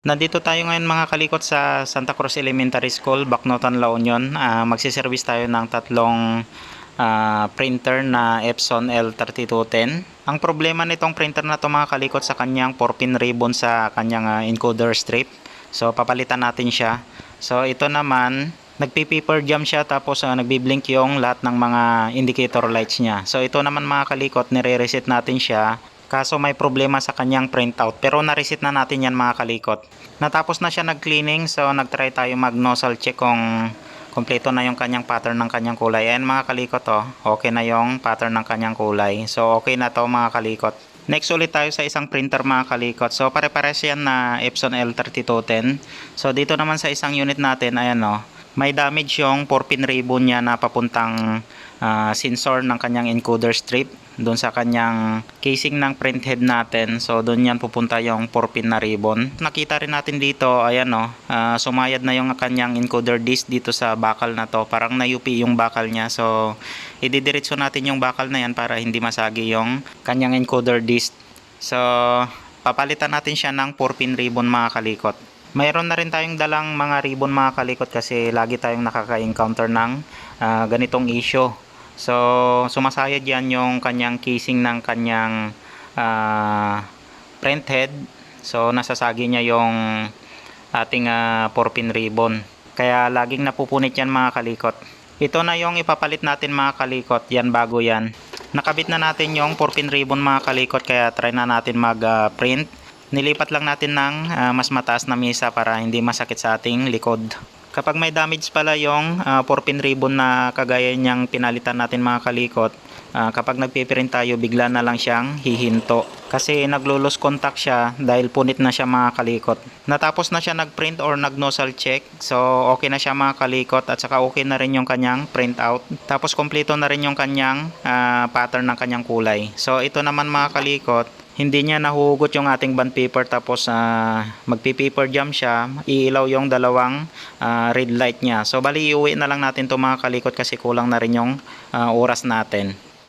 Nandito tayo ngayon mga kalikot sa Santa Cruz Elementary School, Bacnotan, La Union. Ah, magsiservice tayo ng tatlong ah, printer na Epson L3210. Ang problema nitong printer na to mga kalikot sa kanyang 4-pin ribbon sa kanyang ah, encoder strip. So papalitan natin siya. So ito naman, nagpi-paper jam siya tapos ah, nagbi-blink yung lahat ng mga indicator lights niya. So ito naman mga kalikot, nire-reset natin siya Kaso may problema sa kanyang printout. Pero na-reset na natin yan mga kalikot. Natapos na siya nag-cleaning. So nag-try tayo mag-nozzle check kung kompleto na yung kanyang pattern ng kanyang kulay. Ayan mga kalikot oh. Okay na yung pattern ng kanyang kulay. So okay na to mga kalikot. Next ulit tayo sa isang printer mga kalikot. So pare-pares yan na Epson L3210. So dito naman sa isang unit natin, ayan oh. May damage yung 4-pin ribbon niya na papuntang ah, sensor ng kanyang encoder strip doon sa kanyang casing ng print head natin. So doon yan pupunta yung 4-pin na ribbon. Nakita rin natin dito, ayan oh, ah, sumayad na yung kanyang encoder disc dito sa bakal na to. Parang nayupi yung bakal niya. So ididiretso natin yung bakal na yan para hindi masagi yung kanyang encoder disc. So papalitan natin siya ng 4-pin ribbon mga kalikot. Mayroon na rin tayong dalang mga ribbon mga kalikot kasi lagi tayong nakaka-encounter ng ah, ganitong issue. So, sumasayad yan yung kanyang casing ng kanyang ah, print head. So, nasasagi niya yung ating ah, 4-pin ribbon. Kaya laging napupunit yan mga kalikot. Ito na yung ipapalit natin mga kalikot. Yan bago yan. Nakabit na natin yung 4-pin ribbon mga kalikot kaya try na natin mag-print. Nilipat lang natin ng ah, mas mataas na mesa para hindi masakit sa ating likod. Kapag may damage pala yung ah, 4-pin ribbon na kagaya niyang pinalitan natin mga kalikot, ah, kapag nagpiprint tayo bigla na lang siyang hihinto. Kasi naglo-lose contact siya dahil punit na siya mga kalikot. Natapos na siya nag-print or nag-nozzle check. So okay na siya mga kalikot at saka okay na rin yung kanyang printout. Tapos kompleto na rin yung kanyang ah, pattern ng kanyang kulay. So ito naman mga kalikot, hindi niya nahuhugot yung ating bond paper tapos uh, magpi-paper jam siya, iilaw yung dalawang ah, red light niya. So bali iuwi na lang natin to mga kalikot kasi kulang na rin yung ah, oras natin.